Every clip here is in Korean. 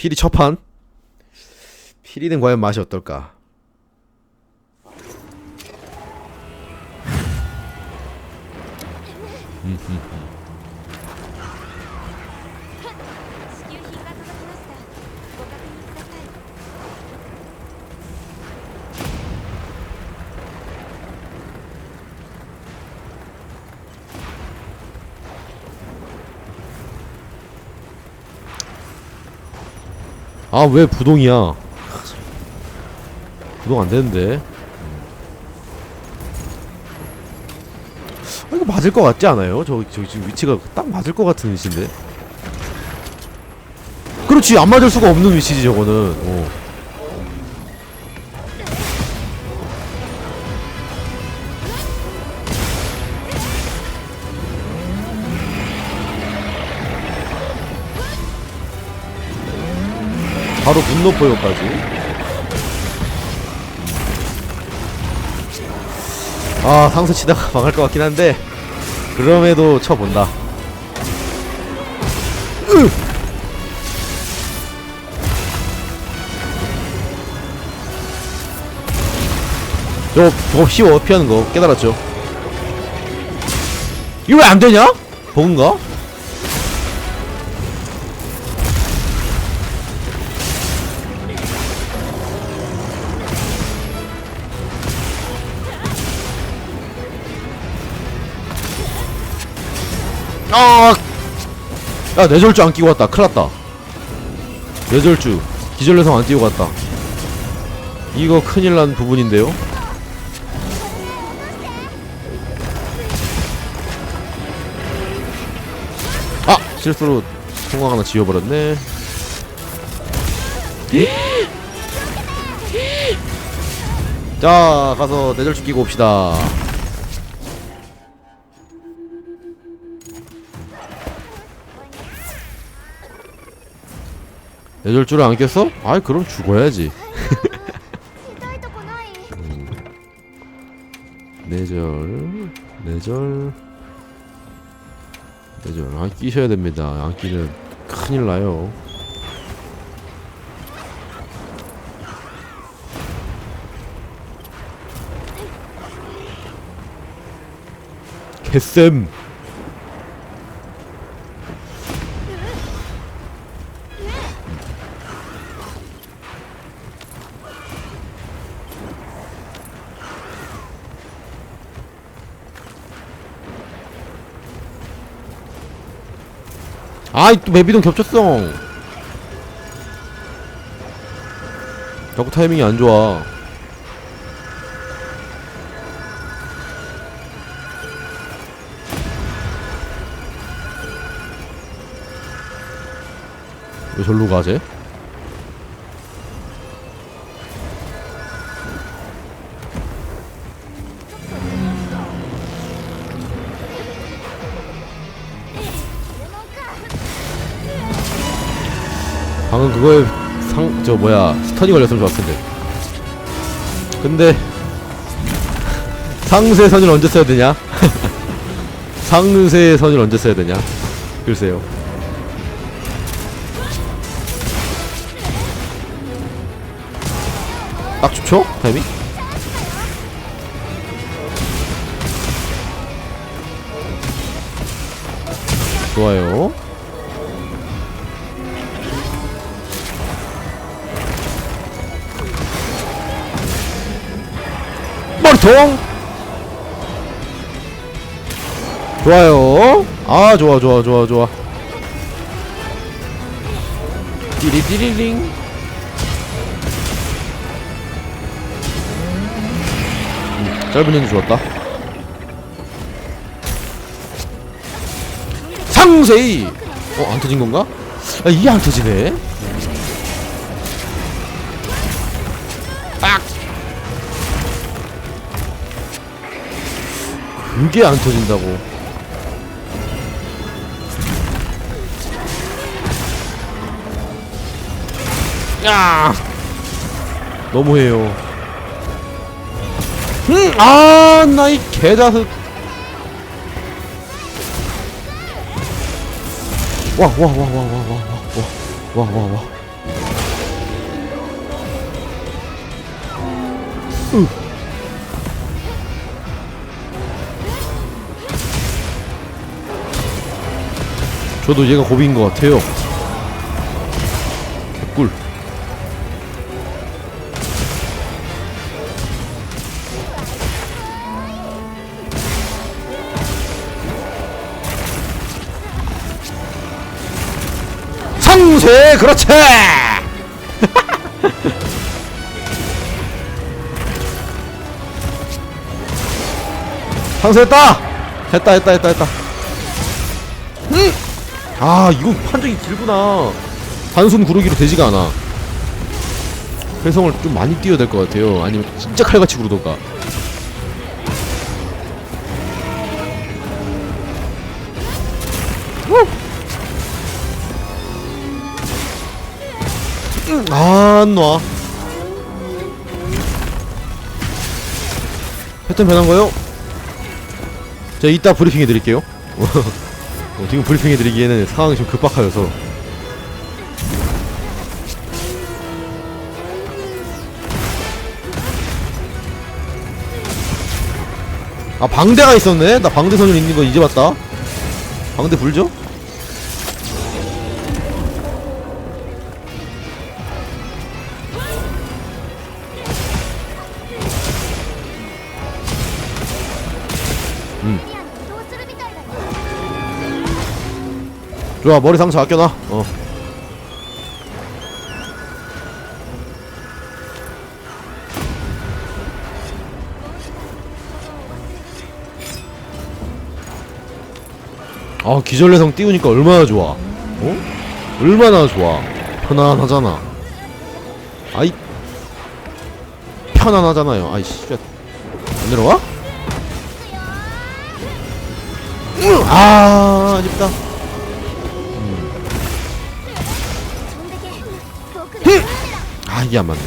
피리 첫판? 피리는 과연 맛이 어떨까? 아 왜 부동이야 부동 안되는데 아, 이거 맞을 것 같지 않아요? 저, 저 지금 위치가 딱 맞을 것 같은 위치인데 그렇지 안 맞을 수가 없는 위치지 저거는 어. 바로 분노포효까지 아 상수 치다가 망할 것 같긴 한데 그럼에도 쳐본다 으! 저거 저거 쉬워 피하는 거 깨달았죠 이거 왜 안 되냐? 버그인가? 아! 야, 뇌절주 안 끼고 왔다. 큰일 났다. 뇌절주. 기절내성 안 띄고 갔다. 이거 큰일 난 부분인데요? 아! 실수로 통광 하나 지워버렸네. 자, 가서 뇌절주 끼고 옵시다. 내줄 줄안 깼어? 아이 그럼 죽어야지. 내절 내절. 내절. 안 끼셔야 됩니다. 안 끼는 큰일 나요. 개쌤! 아이 또 맵이동 겹쳤어 자꾸 타이밍이 안 좋아 왜 절로 가지? 그거에 상저 뭐야 스턴이 걸렸으면 좋았을 텐데 근데 상세 선을 언제 써야 되냐? 상세 선을 언제 써야 되냐? 글쎄요 딱 좋죠? 타이밍? 좋아요 통 좋아요. 아 좋아 좋아 좋아 좋아. 띠리띠리링. 음, 짧은 연주 좋았다. 상세이 어? 안 터진 건가? 아, 이게 안 터지네 이게 안 터진다고 야 너무해요 음아 나 이 개자식 와 와 와 와 와 와 와 와 와와와 으 저도 얘가 고비인 것 같아요. 개꿀. 상세 그렇지. 상세했다. 했다 했다 했다 했다. 아 이거 판정이 길구나. 단순 구르기로 되지가 않아. 회성을 좀 많이 띄워야 될 것 같아요. 아니면 진짜 칼같이 구르던가. 안놔. 패턴 변한 거요? 제가 이따 브리핑 해드릴게요 어, 지금 브리핑 해드리기에는 상황이 좀 급박하여서 아 방대가 있었네? 나 방대 선율 있는 거 이제 봤다 방대 불죠? 음. 좋아 머리 상처 아껴놔. 어. 아 기절내성 띄우니까 얼마나 좋아. 어? 얼마나 좋아. 편안하잖아. 아이. 편안하잖아요. 아이씨 쉣. 안? 으, 아 아쉽다 아 이게 안 맞네.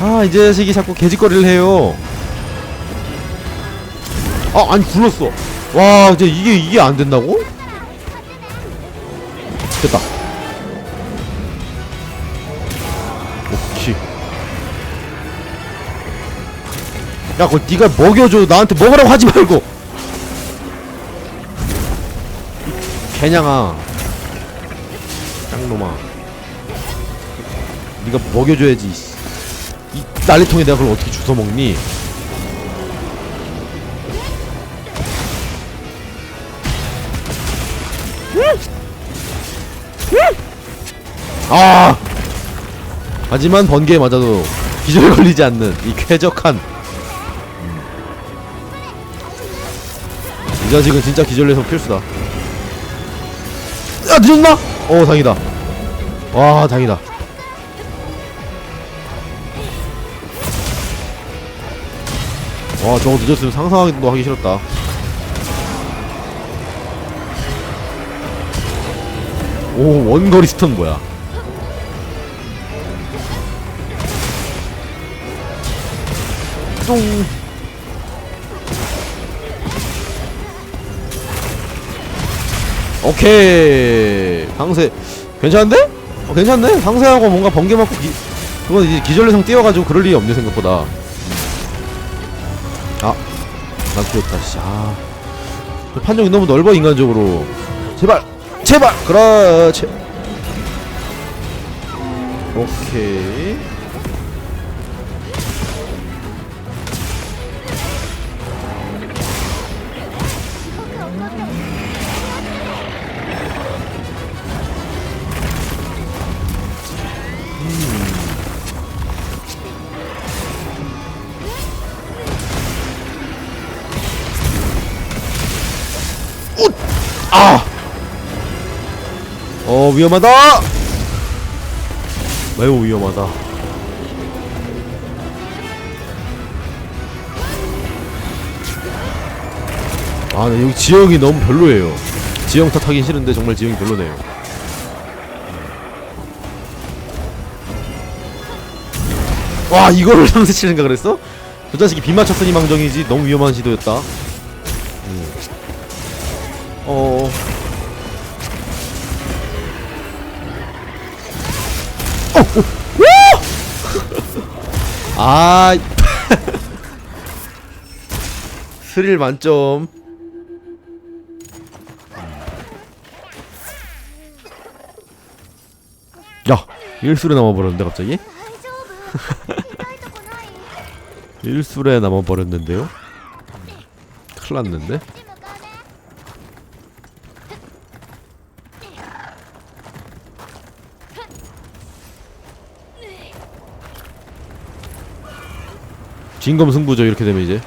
아이 자식이 자꾸 개짓거리를 해요. 아 아니 굴렀어. 와 이제 이게 이게 안 된다고? 됐다. 오케이. 야 그거 네가 먹여줘. 나한테 먹으라고 하지 말고. 이 개냥아. 짱 놈아 네가 먹여줘야지 씨. 이 난리통에 내가 그걸 어떻게 주워 먹니? 아! 하지만 번개에 맞아도 기절에 걸리지 않는 이 쾌적한 음. 이 자식은 진짜 기절내성 필수다 야 늦었나? 어 다행이다 와 다행이다. 와 저거 늦었으면 상상하기도 하기 싫었다. 오 원거리 스턴 뭐야? 똥 오케이. 상세 괜찮은데? 어, 괜찮네. 상세하고 뭔가 번개 맞고 기, 그건 이제 기절내성 띄워가지고 그럴 일이 없네 생각보다. 아 낙지였다 씨 아. 저 판정이 너무 넓어 인간적으로. 제발 제발! 그렇지. 오케이 위험하다! 매우 위험하다 아 네, 여기 지형이 너무 별로예요 지형 탓하긴 싫은데 정말 지형이 별로네요 와 이거를 상세치 생각 그랬어? 저 자식이 비 맞췄으니 망정이지 너무 위험한 시도였다 음. 어... 아 스릴 만점 야 일술에 남아버렸는데 갑자기? 일술에 남아버렸는데요? 큰일났는데? 진검 승부죠 이렇게 되면 이제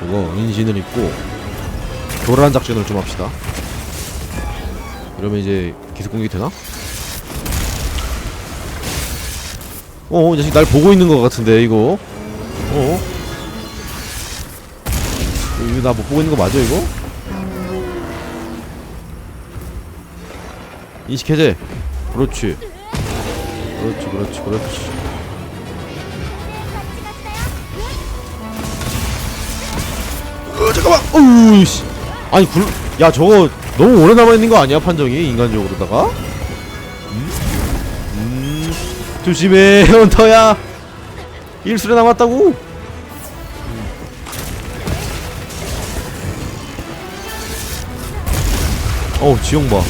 그거 은신을 입고 교란 작전을 좀 합시다 이러면 이제 기습 공격이 되나? 어, 이 자식 날 보고 있는 것 같은데 이거 어? 이거 나 못 보고 있는 거 맞아 이거? 인식 해제 그렇지 그렇지 그렇지 그렇지. 어 잠깐만! 어우씨. 아니 굴... 야 저거 너무 오래 남아있는 거 아니야 판정이 인간적으로다가? 음? 음... 조심해 헌터야. 일술에 남았다고? 어우 지형 봐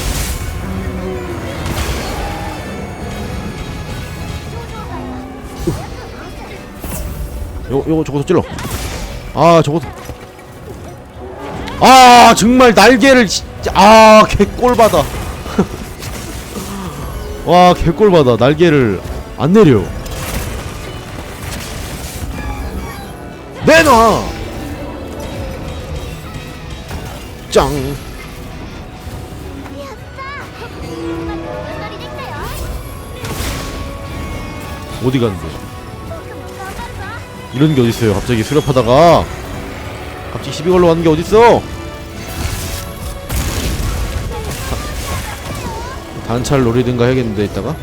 요거 요거 저것도 찔러. 아 저것도 아 정말 날개를 아 개꼴받아. 와 개꼴받아. 날개를 안 내려. 내놔! 짱. 어디 갔는데? 이런 게 어딨어요? 갑자기 수렵하다가. 갑자기 시비 걸러 가는 게 어딨어? 단찰 노리든가 해야겠는데 이따가?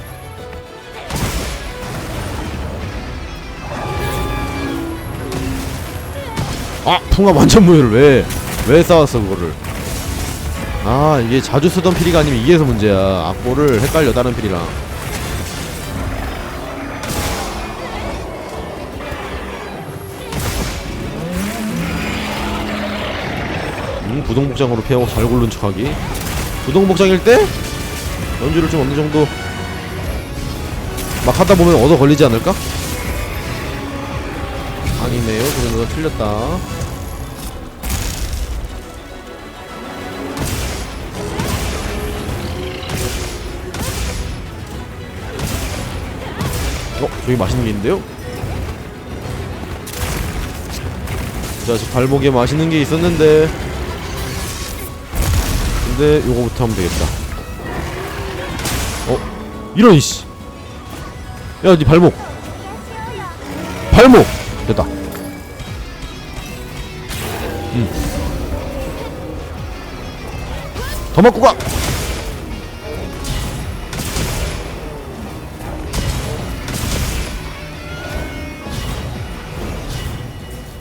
아 풍압 완전 무효를 왜왜 쌓았어 그거를? 아 이게 자주 쓰던 피리가 아니면 이게서 문제야. 악보를 헷갈려 다른 피리랑 부동복장으로 피하고 잘 고른 척하기. 부동복장일 때 연주를 좀 어느 정도 막 하다 보면 얻어 걸리지 않을까? 아니네요. 거 틀렸다. 어, 저기 맛있는 게 있는데요? 자, 저 발목에 맛있는 게 있었는데. 되는데 요거부터 하면 되겠다. 어? 이런 이씨. 야니 네 발목. 발목. 됐다. 음더 맞고 가!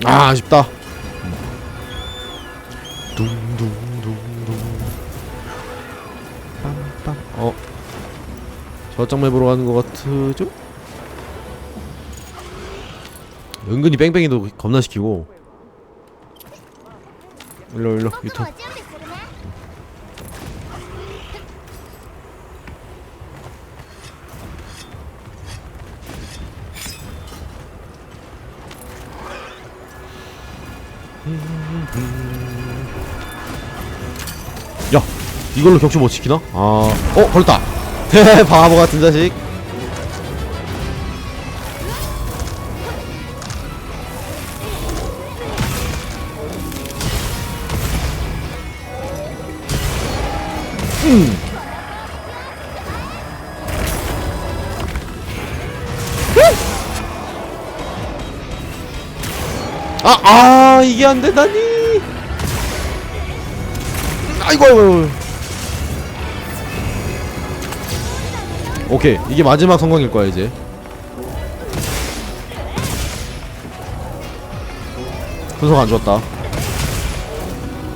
아, 아쉽다. 저쪽 맵으로 가는 것 같으죠? 은근히 뺑뺑이도 겁나 시키고 일로 일로 유턴 야 이걸로 격추 못 시키나? 아어 걸렸다 바보 같은 자식. 음. 아, 아, 이게 안 된다니. 아이고, 아이고, 아이고. 오케이, 이게 마지막 성공일 거야 이제. 순서가 안 좋았다.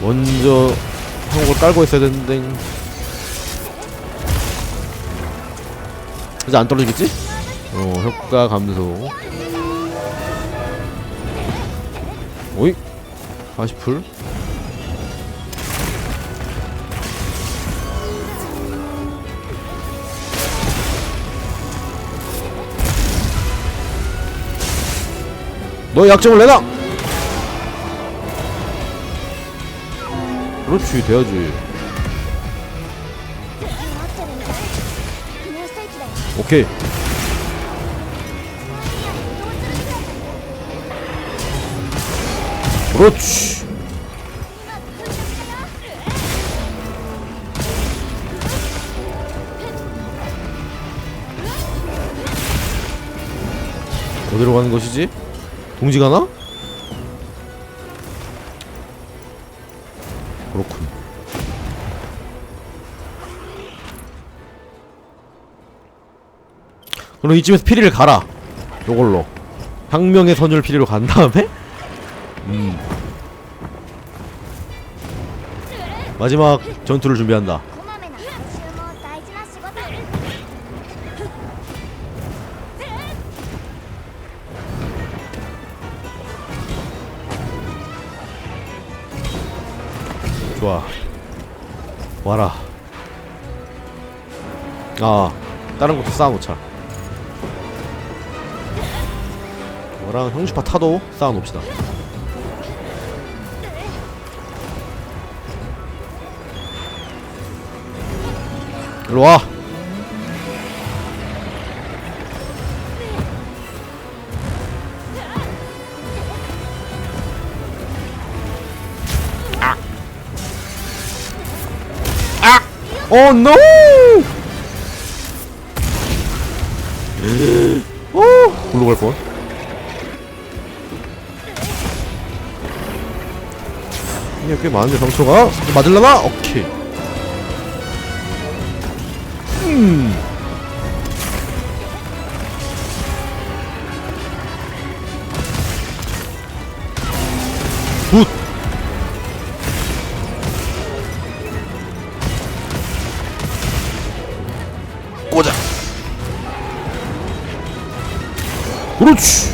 먼저 한국을 깔고 있어야 되는데. 이제 안 떨어지겠지? 어 효과 감소 오이 40풀 너 약점을 내놔! 그렇지, 돼야지. 오케이. 그렇지. 어디로 가는 것이지? 동지 가나? 그렇군. 그럼 이쯤에서 피리를 가라. 요걸로. 혁명의 선율 피리로 간 다음에? 음. 마지막 전투를 준비한다 좋아. 와라. 아 다른 것도 쌓아놓자 너랑 형주파 타도 쌓아놓읍시다. 일로와 오 노! 오, 골로 갈 뻔. 이게 꽤 많은데 상처가 맞을라나? 오케이. 그렇지.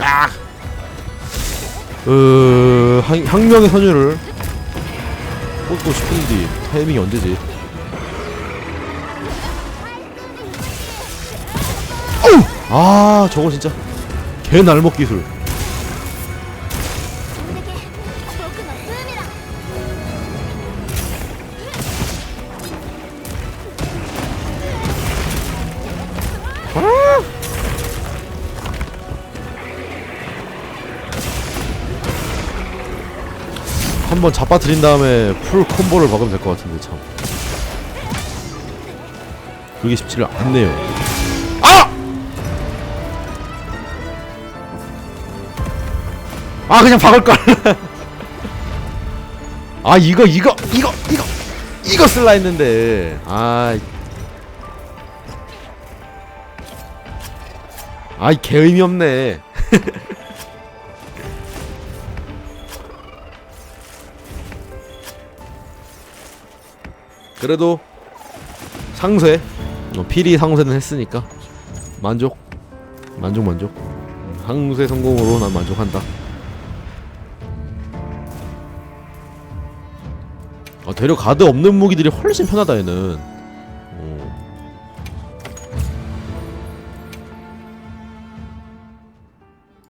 아. 어, 한, 혁명의 선율을 꽂고 싶은데 타이밍이 언제지? 어우! 아, 저거 진짜 개 날먹 기술. 한번 잡아들인 다음에 풀 콤보를 박으면 될 것 같은데 참. 그게 쉽지를 않네요. 아! 아 그냥 박을걸. 아 이거 이거 이거 이거 이거 쓸라 했는데. 아 아이 개 의미 없네 그래도 상쇄. 어, 필히 상쇄는 했으니까. 만족. 만족 만족. 상쇄 성공으로 난 만족한다. 아 되려 가드 없는 무기들이 훨씬 편하다 얘는